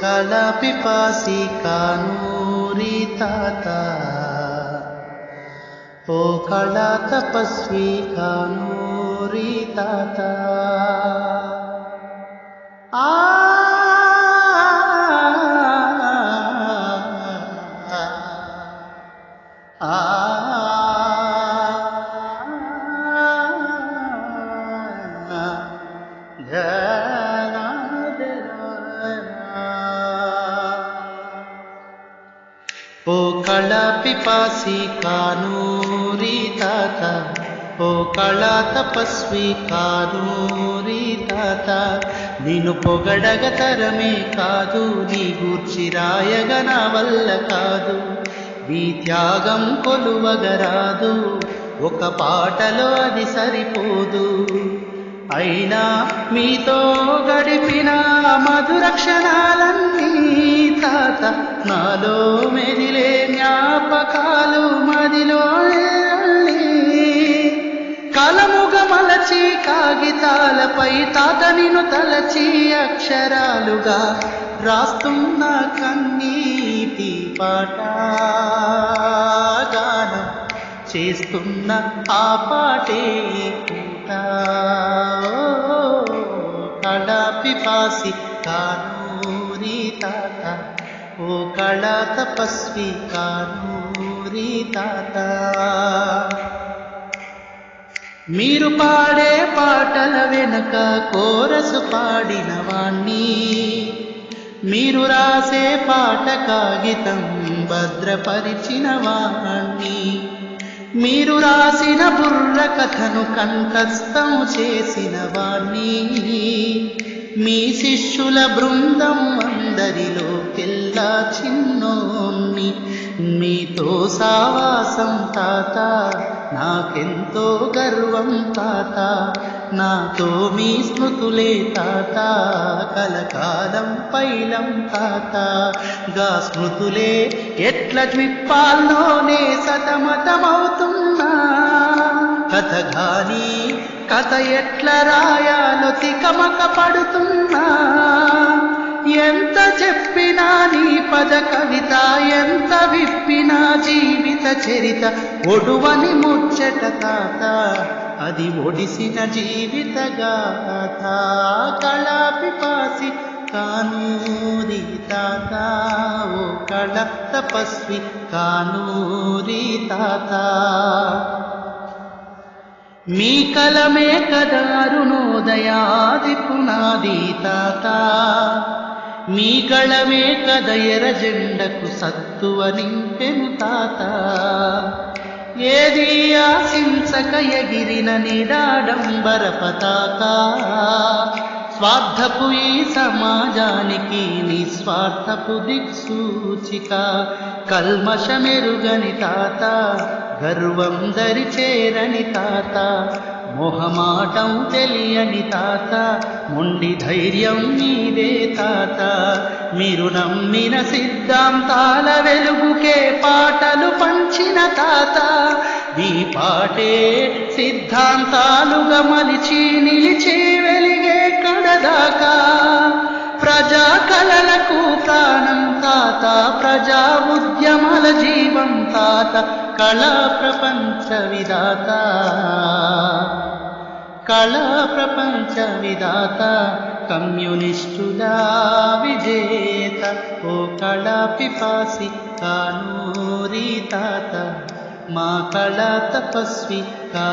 కళా పిపాసి కానూరి తాత ఓ కళా తపస్వి కానూరి ఓ కళా పిపాసి కానూరి తాత ఓ కళా తపస్వి కానూరి తాత నిన్ను పొగడగ తరమే కాదు నీ గూర్చి రాయగ నా వల్ల కాదు. నీ త్యాగం కొలువగరాదు ఒక పాటలో అది సరిపోదు. అయినా మీతో గడిపిన మధుర క్షణాలన్నీ తాత నాలో మెదిలే జ్ఞాపకాలు మదిలో కలముగ మలచి కాగితాలపై తాత నిన్ను తలచి అక్షరాలుగా రాస్తున్న కన్నీటి పాట గానం చేస్తున్న ఆ పాటే తాత. ఓ కళా తపస్వి కానూరి తాత. మీరు పాడే పాటల వెనక కోరసు పాడిన వాణ్ణి. మీరు రాసే పాట కాగితం భద్రపరిచిన వాణ్ణి. మీరు రాసిన బుర్ర కథను కంఠస్థం చేసిన వాణ్ణి. మీ శిష్యుల బృందం అందరిలోకెల్లా చిన్నోన్ని మీతో సావాసం తాత నాకెంతో గర్వం తాత నాతో మీ స్మృతులే తాత కలకాలం పైలం తాత. గా స్మృతులే ఎట్ల ద్విప్పాల్లోనే సతమతమవుతున్నా. కథ గాని కథ ఎట్ల రాయాలో తికమక పడుతున్నా. ఎంత చెప్పినా నీ పద కవిత ఎంత విప్పినా జీవిత చరిత. ఒడువని ముచ్చట తాత అది ఒడిసిన జీవిత గాథ. కళాపిపాసి కానూరి తాత ఓ కళ తపస్వి కానూరి తాత. మీ కలమే కదారుణోదయాది తాత మీ గళమే కద ఎర జెండకు సత్తువ నింపెను తాత. ఏది ఆశించక ఎగిరిన నిడాడంబర పతాక స్వార్థపు ఈ సమాజానికి నిస్వార్థపు దిక్సూచిక. కల్మషమెరుగని తాత. గర్వం దరిచేరని తాత మొహమాటం తెలియని తాత మొండి ధైర్యం మీదే తాత. మీరు నమ్మిన సిద్ధాంతాల వెలుగుకే పాటలు పంచిన తాత. ఈ పాటే సిద్ధాంతాలుగా మలిచి నిలిచి వెలిగే కడదాకా. ప్రజా కళలకు ప్రాణం తాత ప్రజా ఉద్యమాల జీవం తాత. कलाप्रपञ्चविदाता कलाप्रपञ्चविदाता कला प्रपञ्चविदाता ओ कलापिपासि कानूरीतात मा कला तपस्वि का